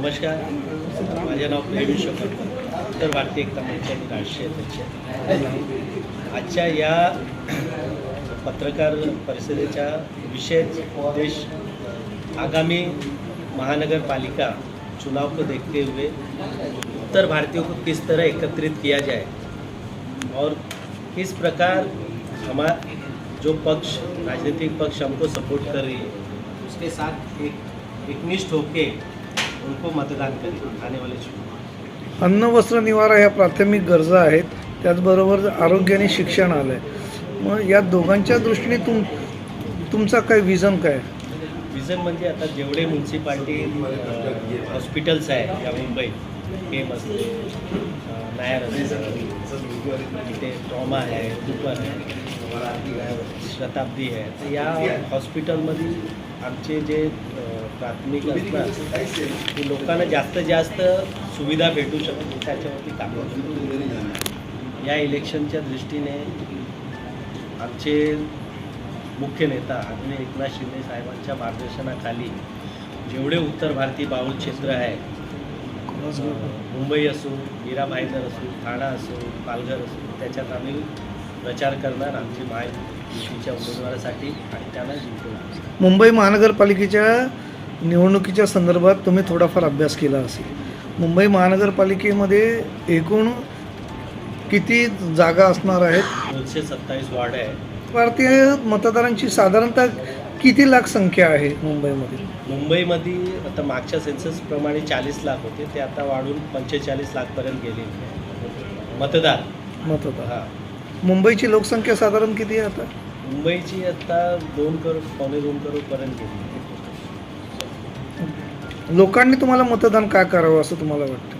नमस्कार. माझे नाव प्रेम विश्वकर्मा उत्तर भारतीय एकता मंच आणि राष्ट्रीय अध्यक्ष. आजच्या या पत्रकार परिषदेचा विशेष उद्देश आगामी महानगरपालिका चुनाव को देखते हुए उत्तर भारतीयों को किस तरह एकत्रित किया जाए और किस प्रकार हमारा जो पक्ष राजनीतिक पक्ष हमको सपोर्ट कर रही है उसके साथ एक एकनिष्ठ होके उनको मतदान करें आने वाले चुनाव अन्न वस्त्र निवारा ह्या प्राथमिक गरजा आहेत. त्याचबरोबर आरोग्य आणि शिक्षण आलं आहे मग या दोघांच्या दृष्टीने तुम तुमचा काय विजन काय? विजन म्हणजे आता जेवढे म्युन्सिपाल्टी हॉस्पिटल्स आहे या मुंबईत केम असते नायर असते इथे ट्रॉमा आहे दुपर आहे. शताब्दी आहे. तर या हॉस्पिटलमध्ये आमचे जे प्राथमिक असतात ते लोकांना जास्तीत जास्त सुविधा भेटू शकते. त्याच्यावरती काम. या इलेक्शनच्या दृष्टीने आमचे मुख्य नेता आदरणीय एकनाथ शिंदे साहेबांच्या मार्गदर्शनाखाली जेवढे उत्तर भारतीय बाहुल क्षेत्र आहे मुंबई असो मीरा भाईंदर असो ठाणा असो पालघर असो त्याच्यात आम्ही प्रचार करणार आमची महायुतीच्या उमेदवारासाठी आणि त्यांना जिंकवणार मुंबई महानगरपालिकेच्या निवडणुकीच्या संदर्भात तुम्ही थोडाफार अभ्यास केला असेल. मुंबई महानगरपालिकेमध्ये एकूण किती जागा असणार आहेत? दोनशे सत्तावीस वॉर्ड आहे. भारतीय मतदारांची साधारणतः किती लाख संख्या आहे मुंबईमध्ये? मुंबईमध्ये आता मागच्या सेन्ससप्रमाणे चाळीस लाख होते. ते आता वाढून पंचेचाळीस लाखपर्यंत गेले. मतदार. मतदार. हां. मुंबईची लोकसंख्या साधारण किती आहे आता? मुंबईची आता दोन करोड पावणे दोन करोडपर्यंत गेली लोकांनी तुम्हाला मतदान का करावं असं तुम्हाला वाटतं?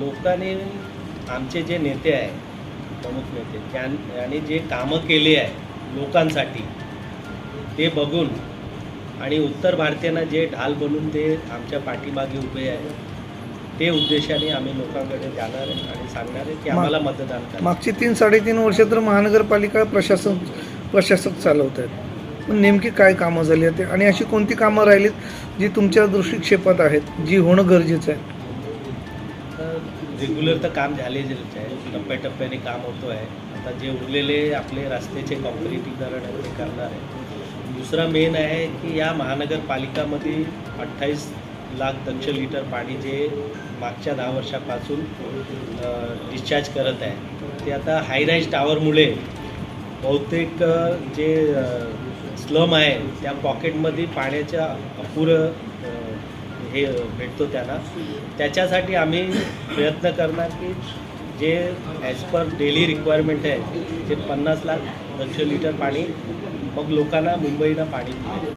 लोकांनी आमचे जे नेते आहे प्रमुख नेते त्यां आणि जे कामं केले आहे लोकांसाठी ते बघून आणि उत्तर भारतीयांना जे ढाल बनून ते आमच्या पाठीमागे उभे आहे ते उद्देशाने आम्ही लोकांकडे जाणार आहे आणि सांगणार आहे की आम्हाला मतदान करा मागची तीन साडेतीन वर्ष तर महानगरपालिका प्रशासन प्रशासक चालवत आहेत पण नेमकी काय कामं झाली आहेत? आणि अशी कोणती कामं राहिलीत जी तुमच्या दृष्टिक्षेपात आहेत जी होणं गरजेचं आहे? रेग्युलर तर काम झालेच आहे. टप्प्याटप्प्याने काम होतो आहे आता जे उरलेले आपले रस्त्याचे कॉन्क्रिटीकरण आहे ते करणार आहे. दुसरा मेन आहे की या महानगरपालिकामध्ये अठ्ठावीस लाख दक्ष लिटर पाणी जे मागच्या दहा वर्षापासून डिस्चार्ज करत आहे. ते आता हायराईज टावरमुळे बहुतेक जे स्लम आहे त्या पॉकेटमध्ये पाण्याच्या अपुरं हे भेटतो त्यांना. त्याच्यासाठी आम्ही प्रयत्न करणार की जे ॲज पर डेली रिक्वायरमेंट आहे ते पन्नास लाख दक्ष लिटर पाणी मग लोकांना मुंबईला पाणी